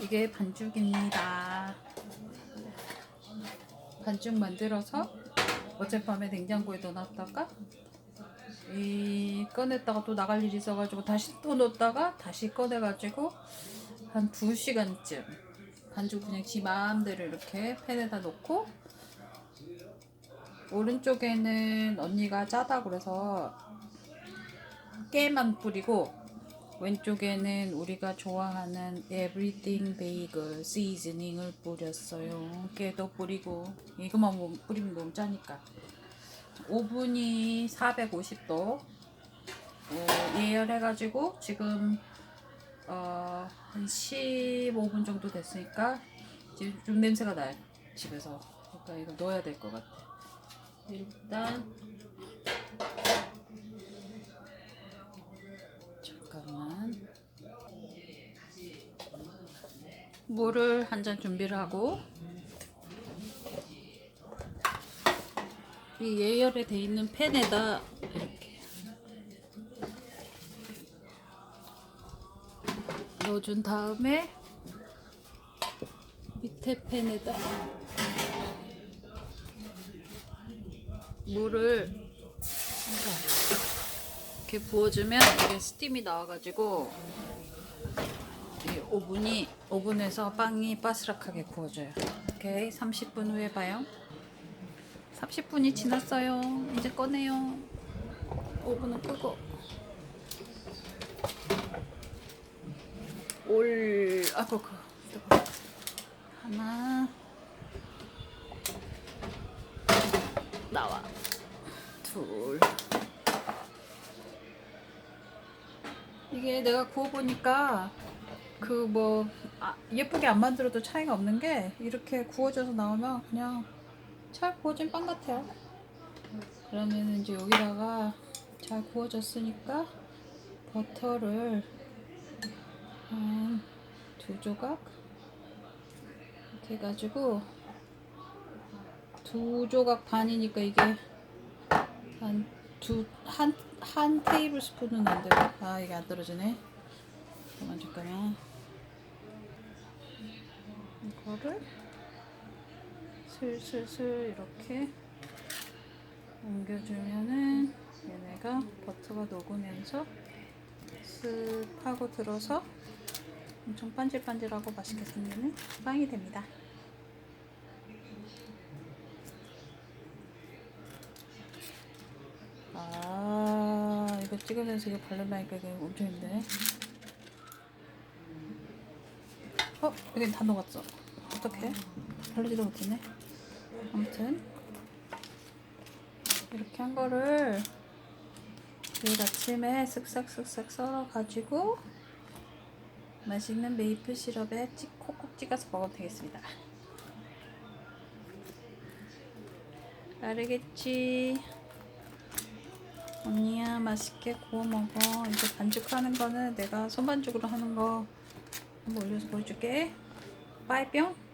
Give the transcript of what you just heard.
이게 반죽입니다. 반죽 만들어서 어젯밤에 냉장고에 넣어놨다가 이 꺼냈다가 또 나갈 일이 있어가지고 다시 또 넣었다가 다시 꺼내가지고 한 2시간쯤 반죽 그냥 지 마음대로 이렇게 팬에다 놓고 오른쪽에는 언니가 짜다 그래서 깨만 뿌리고 왼쪽에는 우리가 좋아하는 everything bagel 시즈닝을 뿌렸어요. 깨도 뿌리고 이것만 뭐 뿌리면 너무 짜니까. 오븐이 450도 어, 예열해가지고 지금 어, 한 15분 정도 됐으니까 이제 좀 냄새가 나요 집에서. 그러니까 이거 넣어야 될 것 같아. 일단 물을 한 잔 준비를 하고 이 예열에 돼 있는 팬에다 이렇게 넣어준 다음에 밑에 팬에다 물을 이렇게 부어주면 이게 스팀이 나와가지고 이 오븐이 오븐에서 빵이 바스락하게 구워져요. 오케이 30분 후에 봐요. 30분이 지났어요. 이제 꺼내요. 오븐을 끄고 올 아고 그. 하나 나와 둘 이게 내가 구워보니까 그 뭐 예쁘게 안 만들어도 차이가 없는 게 이렇게 구워져서 나오면 그냥 잘 구워진 빵 같아요. 그러면 이제 여기다가 잘 구워졌으니까 버터를 한두 조각 이렇게 해가지고 두 조각 반이니까 이게 한 두 한 한 테이블 스푼은 안 되고 아 이게 안 떨어지네. 잠깐만 잠깐만 이거를 슬슬슬 이렇게 옮겨주면은 얘네가 버터가 녹으면서 쓱 하고 들어서 엄청 반질반질하고 맛있게 생기는 빵이 됩니다. 아 이거 찍으면서 이거 바르려니까 이게 엄청 힘드네. 어 여긴 다 녹았어. 어떡해? 바르지도 못했네. 아무튼 이렇게 한 거를 내일 아침에 쓱싹쓱싹 썰어가지고 맛있는 메이플 시럽에 찍, 콕콕 찍어서 먹으면 되겠습니다. 알겠지? 언니야 맛있게 구워 먹어. 이제 반죽하는 거는 내가 손반죽으로 하는 거 한번 올려서 보여줄게. 빠이뿅.